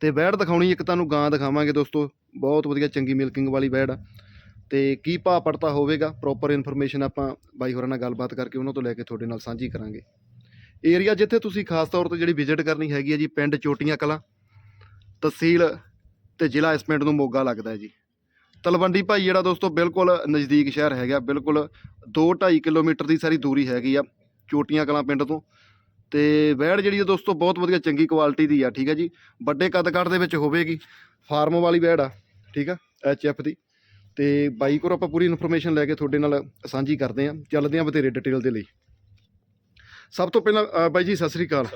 ਤੇ ਵੈੜ ਦਿਖਾਉਣੀ, ਇੱਕ ਤੁਹਾਨੂੰ ਗਾਂ ਦਿਖਾਵਾਂਗੇ ਦੋਸਤੋ, ਬਹੁਤ ਵਧੀਆ ਚੰਗੀ ਮਿਲਕਿੰਗ ਵਾਲੀ ਵੈੜ ਆ। ਤੇ ਕੀ ਭਾਅ ਪੜਤਾ ਹੋਵੇਗਾ ਪ੍ਰੋਪਰ ਇਨਫੋਰਮੇਸ਼ਨ ਆਪਾਂ ਬਾਈ ਹੋਰਾਂ ਨਾਲ ਗੱਲਬਾਤ ਕਰਕੇ ਉਹਨਾਂ ਤੋਂ ਲੈ ਕੇ ਤੁਹਾਡੇ ਨਾਲ ਸਾਂਝੀ ਕਰਾਂਗੇ। ਏਰੀਆ ਜਿੱਥੇ ਤੁਸੀਂ ਖਾਸ ਤੌਰ ਤੇ ਜਿਹੜੀ ਵਿਜ਼ਿਟ ਕਰਨੀ ਹੈਗੀ ਹੈ ਜੀ, ਪਿੰਡ ਚੋਟੀਆਂ ਕਲਾਂ, ਤਹਿਸੀਲ ਤੇ ਜ਼ਿਲ੍ਹਾ ਇਸ ਪਿੰਡ ਨੂੰ ਮੋਗਾ ਲੱਗਦਾ ਹੈ ਜੀ। ਤਲਵੰਡੀ ਭਾਈ ਜਿਹੜਾ ਦੋਸਤੋ, ਬਿਲਕੁਲ ਨਜ਼ਦੀਕ ਸ਼ਹਿਰ ਹੈਗਾ, ਬਿਲਕੁਲ 2.5 ਕਿਲੋਮੀਟਰ ਦੀ ਸਾਰੀ ਦੂਰੀ ਹੈਗੀ ਆ ਚੋਟੀਆਂ ਕਲਾਂ ਪਿੰਡ ਤੋਂ। ਤੇ ਵੈੜ ਜਿਹੜੀ ਆ ਦੋਸਤੋ ਬਹੁਤ ਵਧੀਆ ਚੰਗੀ ਕੁਆਲਿਟੀ ਦੀ ਆ ਠੀਕ ਹੈ ਜੀ। ਵੱਡੇ ਕੱਦ ਕੱਦ ਦੇ ਵਿੱਚ ਹੋਵੇਗੀ। ਫਾਰਮ ਵਾਲੀ ਵੈੜ ਆ ਠੀਕ ਆ ਐਚ ਐਫ ਦੀ। ਤੇ ਬਾਈ ਕੋਲ ਆਪਾਂ ਪੂਰੀ ਇਨਫੋਰਮੇਸ਼ਨ ਲੈ ਕੇ ਤੁਹਾਡੇ ਨਾਲ ਸਾਂਝੀ ਕਰਦੇ ਆਂ। ਚੱਲਦੇ ਆਂ ਬਥੇਰੇ ਡਿਟੇਲ ਦੇ ਲਈ। ਸਭ ਤੋਂ ਪਹਿਲਾਂ ਬਾਈ ਜੀ ਸਤਿ ਸ੍ਰੀ ਅਕਾਲ।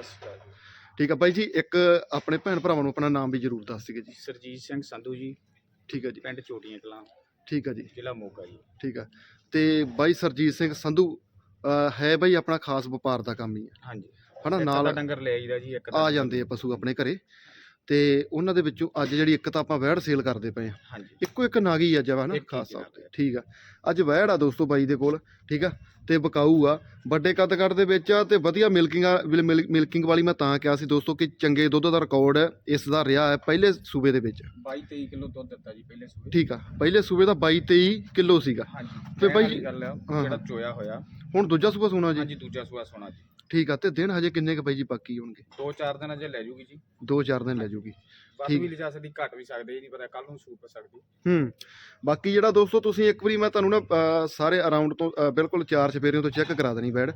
ਠੀਕ ਆ ਬਾਈ ਜੀ ਇੱਕ ਆਪਣੇ ਭੈਣ ਭਰਾਵਾਂ ਨੂੰ ਆਪਣਾ ਨਾਮ ਵੀ ਜ਼ਰੂਰ ਦੱਸ ਦਿਓ ਜੀ। ਸਰਜੀਤ ਸਿੰਘ ਸੰਧੂ ਜੀ। ਠੀਕ ਆ ਜੀ। ਪਿੰਡ ਚੋਟੀਆਂ ਕਲਾਂ। ਠੀਕ ਆ ਜੀ। ਜ਼ਿਲ੍ਹਾ ਮੋਗਾ ਜੀ। ਠੀਕ ਆ। ਤੇ ਬਾਈ ਸਰਜੀਤ ਸਿੰਘ ਸੰਧੂ ਹੈ ਬਾਈ ਆਪਣਾ ਖਾਸ ਵਪਾਰ ਦਾ ਕੰਮ ਹੀ ਆ। ਹਾਂਜੀ। ਹਨਾ ਨਾਲ ਡੰਗਰ ਲੈ ਆਈਦਾ ਜੀ ਇੱਕ ਤਾਂ। ਆ ਜਾਂਦੇ ਆ ਪਸ਼ੂ ਆਪਣੇ ਘਰੇ। ਤੇ ਉਹਨਾਂ ਦੇ ਵਿੱਚੋਂ ਅੱਜ ਜਿਹੜੀ ਇੱਕ ਤਾਂ ਆਪਾਂ ਵੈੜ ਸੇਲ ਕਰਦੇ ਪਏ ਆ। ਇੱਕੋ ਇੱਕ ਨਾਗੀ ਆ ਜਵਾ ਨਾ ਖਾਸ ਹੈ। ਠੀਕ ਆ। ਅੱਜ ਵੈੜ ਆ ਦੋਸਤੋ ਬਾਈ ਦੇ ਕੋਲ ਠੀਕ ਆ? ਤੇ ਬਕਾਊ ਆ। ਵੱਡੇ ਕੱਦ ਕੱਦ ਦੇ ਵਿੱਚ ਆ ਤੇ ਵਧੀਆ ਮਿਲਕਿੰਗ ਮਿਲਕਿੰਗ ਵਾਲੀ ਮੈਂ ਤਾਂ ਕਿਹਾ ਸੀ ਦੋਸਤੋ ਕਿ ਚੰਗੇ ਦੁੱਧ ਦਾ ਰਿਕਾਰਡ ਇਸ ਦਾ ਰਿਹਾ ਹੈ ਪਹਿਲੇ ਸੂਬੇ ਦੇ ਵਿੱਚ। 22 23 ਕਿਲੋ ਦੁੱਧ ਦਿੱਤਾ ਜੀ ਪਹਿਲੇ ਸੂਬੇ ਠੀਕ ਆ। ਪਹਿਲੇ ਸੂਬੇ ਦਾ 22 23 ਕਿਲੋ ਸੀਗਾ। ਹਾਂਜੀ। ਤੇ ਬਾਈ ਜਿਹੜਾ। ਚੋਇਆ ਹੋਇਆ। ਹੁਣ ਦੂਜਾ ਸੂਬਾ ਸੋਨਾ ਜੀ। ਹਾਂਜੀ ਦੂਜਾ ਸੂਆ ਸੋਨਾ ਜੀ। ਠੀਕ ਆ ਤੇ ਦਿਨ ਹਜੇ ਕਿੰਨੇ ਕ ਬਾਈ ਜੀ ਬਾਕੀ ਹੋਣਗੇ? ਦੋ ਚਾਰ ਦਿਨ ਅਜੇ ਲੈ ਜੂਗੀ ਜੀ। 2-4 ਦਿਨ ਲੈ ਜੂਗੀ। ਵੱਧ ਠੀਕ। ਵੀ ਲਿਜਾ ਸਕਦੀ ਘੱਟ ਵੀ ਸਕਦੇ ਇਹ ਨਹੀਂ ਪਤਾ ਕੱਲ ਨੂੰ ਸੂਪ ਸਕਦੀ। ਹੂੰ ਬਾਕੀ ਜਿਹੜਾ ਦੋਸਤੋ ਤੁਸੀਂ ਇੱਕ ਵਾਰੀ ਮੈਂ ਤੁਹਾਨੂੰ ਨਾ ਅ, ਸਾਰੇ ਅਰਾਊਂਡ ਤੋਂ ਅ, ਬਿਲਕੁਲ ਚਾਰ ਚਫੇਰਿਆਂ ਤੋਂ ਚੈੱਕ ਕਰਾ ਦੇਣੀ ਵੈੜ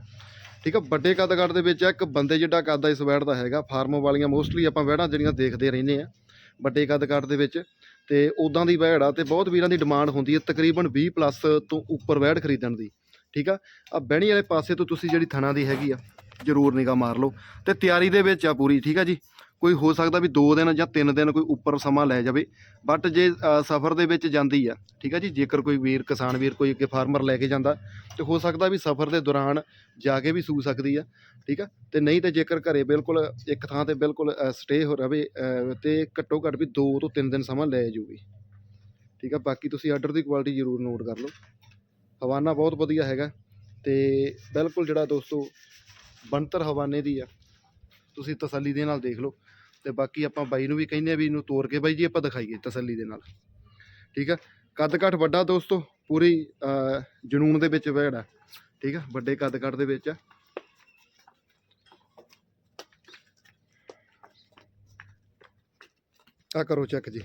ਠੀਕ ਆ ਵੱਡੇ ਕੱਦ ਕੱਦ ਦੇ ਵਿੱਚ ਇੱਕ ਬੰਦੇ ਜਿੱਡਾ ਕੱਦ ਆ ਇਸ ਵੈੜ ਦਾ ਹੈਗਾ ਫਾਰਮ ਵਾਲੀਆਂ ਮੋਸਟਲੀ ਆਪਾਂ ਵੈੜਾਂ ਜਿਹੜੀਆਂ ਦੇਖਦੇ ਰਹਿੰਦੇ ਆ ਵੱਡੇ ਕੱਦ ਕੱਦ ਦੇ ਵਿੱਚ। ਤੇ ਉਦਾਂ ਦੀ ਵੈੜ ਆ ਤੇ ਬਹੁਤ ਵੀਰਾਂ ਦੀ ਡਿਮਾਂਡ ਹੁੰਦੀ ਹੈ ਤਕਰੀਬਨ 20 ਪਲੱਸ ਤੋਂ ਉੱਪਰ ਵੈੜ ਖਰੀਦਣ ਦੀ। ਠੀਕ ਆ ਆ ਬਹਿਣੀ ਵਾਲੇ ਪਾਸੇ ਤੋਂ ਤੁਸੀਂ ਜਿਹੜੀ ਥਣਾ ਦੀ ਹੈਗੀ ਆ ਜ਼ਰੂਰ ਨਿਗਾ ਮਾਰ ਲਓ। ਤੇ ਤਿਆਰੀ ਦੇ ਵਿੱਚ ਆ ਪੂਰੀ, ਠੀਕ ਆ ਜੀ? ਕੋਈ ਹੋ ਸਕਦਾ ਵੀ 2 ਦਿਨ ਜਾਂ 3 ਦਿਨ ਕੋਈ ਉੱਪਰ ਸਮਾਂ ਲੈ ਜਾਵੇ ਬਟ ਜੇ ਸਫ਼ਰ ਦੇ ਵਿੱਚ ਜਾਂਦੀ ਆ, ਠੀਕ ਆ ਜੀ? ਜੇਕਰ ਕੋਈ ਵੀਰ, ਕਿਸਾਨ ਵੀਰ ਕੋਈ ਅੱਗੇ ਫਾਰਮਰ ਲੈ ਕੇ ਜਾਂਦਾ, ਤੇ ਹੋ ਸਕਦਾ ਵੀ ਸਫ਼ਰ ਦੇ ਦੌਰਾਨ ਜਾ ਕੇ ਵੀ ਸੂ ਸਕਦੀ ਆ, ਠੀਕ ਆ? ਤੇ ਨਹੀਂ ਤੇ ਜੇਕਰ ਘਰੇ ਬਿਲਕੁਲ ਇੱਕ ਥਾਂ ਤੇ ਬਿਲਕੁਲ ਸਟੇ ਹੋ ਰਵੇ ਤੇ ਘੱਟੋ ਘੱਟ ਵੀ 2 ਤੋਂ 3 ਦਿਨ ਸਮਾਂ ਲੈ ਜਾਊਗੀ ਠੀਕ ਆ? ਬਾਕੀ ਤੁਸੀਂ ਆਰਡਰ ਦੀ ਕੁਆਲਿਟੀ ਜ਼ਰੂਰ ਨੋਟ ਕਰ ਲਓ। ਹਵਾਨਾ ਬਹੁਤ ਵਧੀਆ ਹੈਗਾ, ਤੇ ਬਿਲਕੁਲ ਜਿਹੜਾ ਦੋਸਤੋ ਬਣਤਰ ਹਵਾਨੇ ਦੀ ਆ। ਤੁਸੀਂ ਤਸੱਲੀ ਦੇ ਨਾਲ ਦੇਖ ਲਓ। ਤੇ ਬਾਕੀ ਆਪਾਂ ਬਾਈ ਨੂੰ ਵੀ ਕਹਿੰਦੇ ਆ ਵੀ ਇਹਨੂੰ ਤੋੜ ਕੇ ਬਾਈ ਜੀ ਆਪਾਂ ਦਿਖਾਈਏ ਤਸੱਲੀ ਦੇ ਨਾਲ। ਠੀਕ ਆ? ਕੱਦ ਕੱਟ ਵੱਡਾ ਦੋਸਤੋ ਪੂਰੀ ਅਹ, ਜਨੂਨ ਦੇ ਵਿੱਚ ਵੈੜ ਆ ਠੀਕ ਆ? ਵੱਡੇ ਕੱਦ ਕੱਟ ਦੇ ਵਿੱਚ ਆ। ਆ ਕਰੋ ਚੈੱਕ ਜੀ।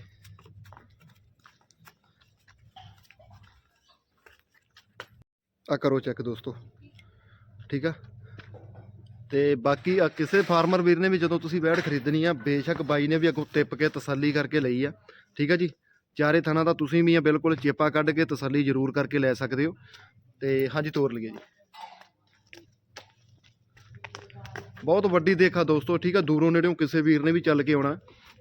ਆ ਕਰੋ ਚੈੱਕ ਦੋਸਤੋ। ਠੀਕ ਆ? ਤੇ ਬਾਕੀ ਆ ਕਿਸੇ ਫਾਰਮਰ ਵੀਰ ਨੇ ਵੀ ਜਦੋਂ ਤੁਸੀਂ ਵੈੜ ਖਰੀਦਣੀ ਆ, ਬੇਸ਼ੱਕ ਬਾਈ ਨੇ ਵੀ ਅੱਗੋਂ ਟਿੱਪ ਕੇ ਤਸੱਲੀ ਕਰਕੇ ਲਈ ਆ। ਠੀਕ ਆ ਜੀ? ਚਾਰੇ ਥਾਣਾ ਦਾ ਤੁਸੀਂ ਵੀ ਆ, ਬਿਲਕੁਲ ਚੇਪਾ ਕੱਢ ਕੇ ਤਸੱਲੀ ਜ਼ਰੂਰ ਕਰਕੇ ਲੈ ਸਕਦੇ ਹੋ। ਤੇ ਹਾਂਜੀ, ਤੋਰ ਲਈਏ ਜੀ। ਬਹੁਤ ਵੱਡੀ ਦੇਖਾ ਦੋਸਤੋ, ਠੀਕ ਆ? ਦੂਰੋਂ ਨੇੜਿਓਂ ਕਿਸੇ ਵੀਰ ਨੇ ਵੀ ਚੱਲ ਕੇ ਆਉਣਾ।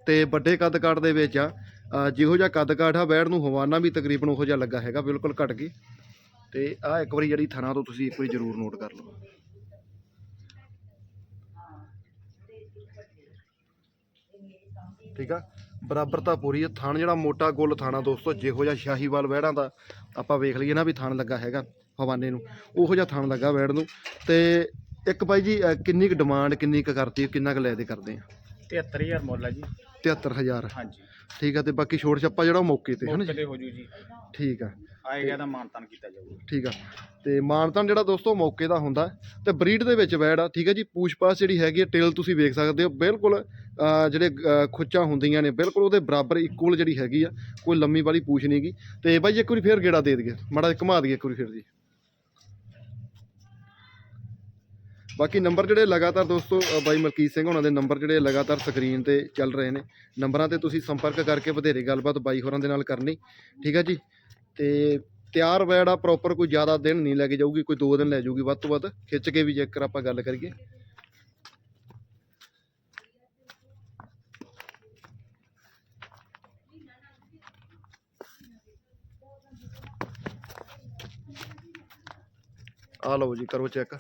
ਤੇ ਵੱਡੇ ਕੱਦ ਕਾਠ ਦੇ ਵਿੱਚ ਆ ਜਿਹੋ ਜਿਹਾ ਕੱਦ ਕਾਠ ਆ, ਵੈੜ ਨੂੰ ਹਵਾਨਾ ਵੀ ਤਕਰੀਬਨ ਉਹੋ ਜਿਹਾ ਲੱਗਾ ਹੈਗਾ, ਬਿਲਕੁਲ ਘਟ ਗਈ ਤੇ ਆ ਇੱਕ ਵਾਰੀ ਜਿਹੜੀ ਥਣਾ ਤੋਂ ਤੁਸੀਂ ਇੱਕ ਵਾਰੀ ਜ਼ਰੂਰ ਨੋਟ ਕਰ ਲਓ। ਠੀਕ ਆ? ਬਰਾਬਰਤਾ ਪੂਰੀ ਹੈ ਥਣ ਜਿਹੜਾ ਮੋਟਾ ਗੁੱਲ ਥਾਣਾ ਦੋਸਤੋ ਜਿਹੋ ਜਿਹਾ ਸ਼ਾਹੀਵਾਲ ਵਹਿੜਾਂ ਦਾ ਆਪਾਂ ਵੇਖ ਲਈਏ ਨਾ ਵੀ ਥਣ ਲੱਗਾ ਹੈਗਾ ਹਵਾਨੇ ਨੂੰ। ਉਹੋ ਜਿਹਾ ਥਣ ਲੱਗਾ ਵੈੜ ਨੂੰ। ਤੇ ਇੱਕ ਬਾਈ ਜੀ ਕਿੰਨੀ ਕੁ ਡਿਮਾਂਡ ਕਿੰਨੀ ਕੁ ਕਰਦੀ ਹੈ ਕਿੰਨਾ ਕੁ ਲੈ ਦੇ ਕਰਦੇ ਆ? 73000 ਮੁੱਲ ਆ ਜੀ। 73000 ਹਾਂਜੀ। ਠੀਕ ਆ ਤੇ ਬਾਕੀ ਛੋਟ ਛੱਪਾ ਜਿਹੜਾ ਉਹ ਮੌਕੇ ਤੇ ਹੈ ਨਾ ਮੌਕੇ ਜੀ? ਤੇ ਹੋ ਜੂ ਜੀ। ਠੀਕ ਆ। ਆਏਗਾ ਤਾਂ ਮਾਨਤਾਨ ਕੀਤਾ ਜਾਊਗਾ। ਠੀਕ ਆ। ਤੇ ਮਾਨਤਨ ਜਿਹੜਾ ਦੋਸਤੋ ਮੌਕੇ ਦਾ ਹੁੰਦਾ ਤੇ ਬਰੀਡ ਦੇ ਵਿੱਚ ਵੈੜ ਆ ਠੀਕ ਹੈ ਜੀ ਪੂਛ-ਪਾਛ ਜਿਹੜੀ ਹੈਗੀ ਹੈ ਟੇਲ ਤੁਸੀਂ ਵੇਖ ਸਕਦੇ ਹੋ ਬਿਲਕੁਲ ਜਿਹੜੇ ਖੁੱਚਾਂ ਹੁੰਦੀਆਂ ਨੇ ਬਿਲਕੁਲ ਉਹਦੇ ਬਰਾਬਰ ਇਕੁਅਲ ਜਿਹੜੀ ਹੈਗੀ ਆ ਕੋਈ ਲੰਮੀ ਵਾਲੀ ਪੂਛ ਨਹੀਂਗੀ ਤੇ ਬਾਈ ਇੱਕ ਵਾਰੀ ਫੇਰ ਗੇੜਾ ਦੇ ਦਈਏ ਮਾੜਾ ਘੁਮਾ ਦਈਏ ਇੱਕ ਵਾਰੀ ਫੇਰ ਜੀ। ਬਾਕੀ ਨੰਬਰ ਜਿਹੜੇ ਲਗਾਤਾਰ ਦੋਸਤੋ ਬਾਈ ਮਲਕੀਤ ਸਿੰਘ ਉਹਨਾਂ ਦੇ ਨੰਬਰ ਜਿਹੜੇ ਲਗਾਤਾਰ ਸਕਰੀਨ ਤੇ ਚੱਲ ਰਹੇ ਨੇ ਨੰਬਰਾਂ ਤੇ ਤੁਸੀਂ ਸੰਪਰਕ ਕਰਕੇ ਵਧੇਰੇ ਗੱਲਬਾਤ ਬਾਈ ਹੋਰਾਂ ਦੇ ਨਾਲ ਕਰਨੀ ਠੀਕ ਹੈ ਜੀ। ਤੇ ਤਿਆਰ ਵਾ ਪ੍ਰੋਪਰ ਕੋਈ ਜ਼ਿਆਦਾ ਦਿਨ ਨਹੀਂ ਲੈ ਕੇ ਜਾਊਗੀ, ਕੋਈ 2 ਦਿਨ ਲੈ ਜਾਊਗੀ, ਵੱਧ ਤੋਂ ਵੱਧ ਖਿੱਚ ਕੇ ਵੀ ਜੇਕਰ ਆਪਾਂ ਗੱਲ ਕਰੀਏ। ਆ ਲਓ ਜੀ, ਕਰੋ ਚੈੱਕ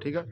ਠੀਕ ਆ?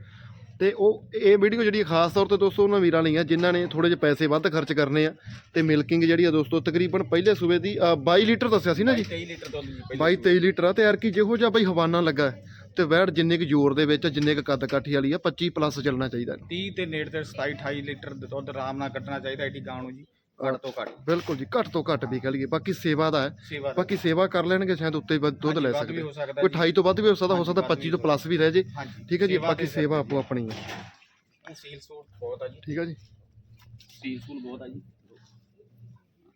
ਤੇ ਉਹ ਇਹ ਵੀਡੀਓ ਜਿਹੜੀ ਖਾਸ ਤੌਰ ਤੇ ਦੋਸਤੋ ਉਹਨਾਂ ਵੀਰਾਂ ਲਈ ਆ ਜਿਨ੍ਹਾਂ ਨੇ ਥੋੜੇ ਜਿਹੇ ਪੈਸੇ ਵੱਧ ਖਰਚ ਕਰਨੇ ਆ ਤੇ ਮਿਲਕਿੰਗ ਜਿਹੜੀ ਆ ਦੋਸਤੋ ਤਕਰੀਬਨ ਪਹਿਲੇ ਸੂਬੇ ਦੀ ਅ, 22 ਲੀਟਰ ਦੱਸਿਆ ਸੀ ਨਾ ਜੀ? 23 ਲੀਟਰ ਦੁੱਧ ਜੀ 22 23 ਲੀਟਰ ਆ ਤੇ ਯਾਰ ਕੀ ਜਿਹੋ ਜਿਹਾ ਬਈ ਹਵਾਨਾ ਲੱਗਾ ਤੇ ਵੈੜ ਜਿੰਨੇ ਕੁ ਜ਼ੋਰ ਦੇ ਵਿੱਚ ਜਿੰਨੇ ਕੁ ਕੱਦ ਕਾਠੀ ਵਾਲੀ ਆ 25 ਪਲੱਸ ਚੱਲਣਾ ਚਾਹੀਦਾ। 30 ਤੇ ਨੇੜ ਤੇ 27 28 ਲੀਟਰ ਦੁੱਧ ਆਰਾਮ ਨਾਲ ਕੱਢਣਾ ਚਾਹੀਦਾ ਐਡੀ ਗਾਂ ਨੂੰ ਜੀ। ਘੱਟ ਤੋਂ ਘੱਟ। ਬਿਲਕੁਲ ਜੀ ਘੱਟ ਤੋਂ ਘੱਟ ਵੀ ਕਹ ਲਈਏ। ਬਾਕੀ ਸੇਵਾ ਦਾ ਹੈ। ਸੇਵਾ ਦਾ। ਬਾਕੀ ਸੇਵਾ ਕਰ ਲੈਣਗੇ ਸ਼ਾਇਦ ਉੱਤੇ ਵੱਧ ਦੁੱਧ ਲੈ ਵੱਧ ਵੀ ਸਕਦੇ। ਹੋ ਸਕਦਾ ਕੋਈ ਜੀ। 28 ਤੋਂ ਵੱਧ ਵੀ ਹੋ ਸਕਦਾ ਹੋ ਸਕਦਾ ਵੱਧ 25 ਤੋਂ ਪਲੱਸ ਵੀ ਰਹਿ ਜੇ। ਹਾਂਜੀ ਠੀਕ ਹੈ ਜੀ ਬਾਕੀ ਸੇਵਾ ਆਪੋ ਆਪਣੀ ਹੈ। ਸੀਲ ਸੂਟ ਬਹੁਤ ਆ ਜੀ। ਠੀਕ ਹੈ ਜੀ। ਸੀਲ ਸੂਲ ਬਹੁਤ ਆ ਜੀ।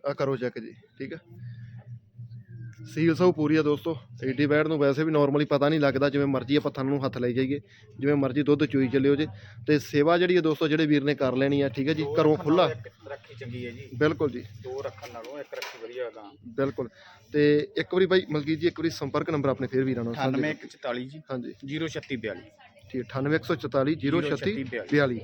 ਆ ਕਰੋ ਚੈੱਕ ਜੀ ਠੀਕ ਹੈ। ਸੀਲ ਸਭ ਪੂਰੀ ਆ ਦੋਸਤੋ ਏਡੀ ਵੈੜ ਨੂੰ ਵੈਸੇ ਵੀ ਨਾਰਮਲੀ ਪਤਾ ਨਹੀਂ ਲੱਗਦਾ ਜਿਵੇਂ ਮਰਜ਼ੀ ਆਪਾਂ ਥਣ ਨੂੰ ਹੱਥ ਲਾਈ ਜਾਈਏ ਜਿਵੇਂ ਮਰਜ਼ੀ ਦੁੱਧ ਚੋਈ ਚੱਲਿਓ ਜੇ। ਤੇ ਸੇਵਾ ਜਿਹੜੀ ਹੈ ਦੋਸਤੋ ਜਿਹੜੇ ਵੀਰ ਨੇ ਕਰ ਲੈਣੀ ਆ ਠੀਕ ਹੈ ਜੀ ਘਰੋਂ ਖੁੱਲਾ ਨਾਲੋਂ ਇੱਕ ਰੱਖੀ ਚੰਗੀ ਹੈ ਜੀ। ਬਿਲਕੁਲ ਜੀ। ਦੋ ਰੱਖਣ ਨਾਲੋਂ ਇੱਕ ਰੱਖੀ ਵਧੀਆ ਗਾਂ। ਬਿਲਕੁਲ। ਤੇ ਇੱਕ ਵਾਰੀ ਬਾਈ ਮਲਕੀਤ ਜੀ ਇੱਕ ਵਾਰੀ ਸੰਪਰਕ ਨੰਬਰ ਆਪਣੇ ਫੇਰ ਵੀਰਾਂ ਨਾਲ ਸਾਂਝੇ 9144 ਜੀ। ਹਾਂਜੀ। 03642 ਠੀਕ 98144 036 036 42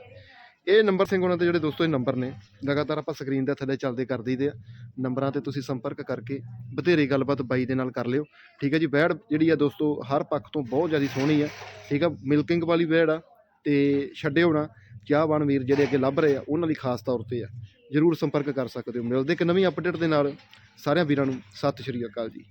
ਇਹ ਨੰਬਰ ਸਿੰਘ ਉਹਨਾਂ ਦੇ ਜਿਹੜੇ ਦੋਸਤੋ, ਇਹ ਨੰਬਰ ਨੇ। ਲਗਾਤਾਰ ਆਪਾਂ ਸਕਰੀਨ ਦੇ ਥੱਲੇ ਚੱਲਦੇ ਕਰ ਦਈਦੇ ਆ। ਨੰਬਰਾਂ ਤੇ ਤੁਸੀਂ ਸੰਪਰਕ ਕਰਕੇ ਬਥੇਰੀ ਗੱਲਬਾਤ ਬਾਈ ਦੇ ਨਾਲ ਕਰ ਲਿਓ। ਠੀਕ ਹੈ ਜੀ, ਵੈੜ ਜਿਹੜੀ ਆ ਦੋਸਤੋ, ਹਰ ਪੱਖ ਤੋਂ ਬਹੁਤ ਜ਼ਿਆਦਾ ਸੋਹਣੀ ਆ। ਠੀਕ ਆ, ਮਿਲਕਿੰਗ ਵਾਲੀ ਵੈੜ ਆ ਤੇ ਛੱਡਿਓ ਨਾ। ਚਾਹਵਾਨ ਵੀਰ ਜਿਹੜੇ ਅੱਗੇ ਲੱਭ ਰਹੇ ਆ, ਉਹਨਾਂ ਲਈ ਖਾਸ ਤੌਰ ਤੇ ਆ। ਜਰੂਰ ਸੰਪਰਕ ਕਰ ਸਕਦੇ ਹੋ। ਮਿਲਦੇ ਇੱਕ ਨਵੀਂ ਅਪਡੇਟ ਦੇ ਨਾਲ। ਸਾਰਿਆਂ ਵੀਰਾਂ ਨੂੰ ਸਤਿ ਸ਼੍ਰੀ ਅਕਾਲ ਜੀ।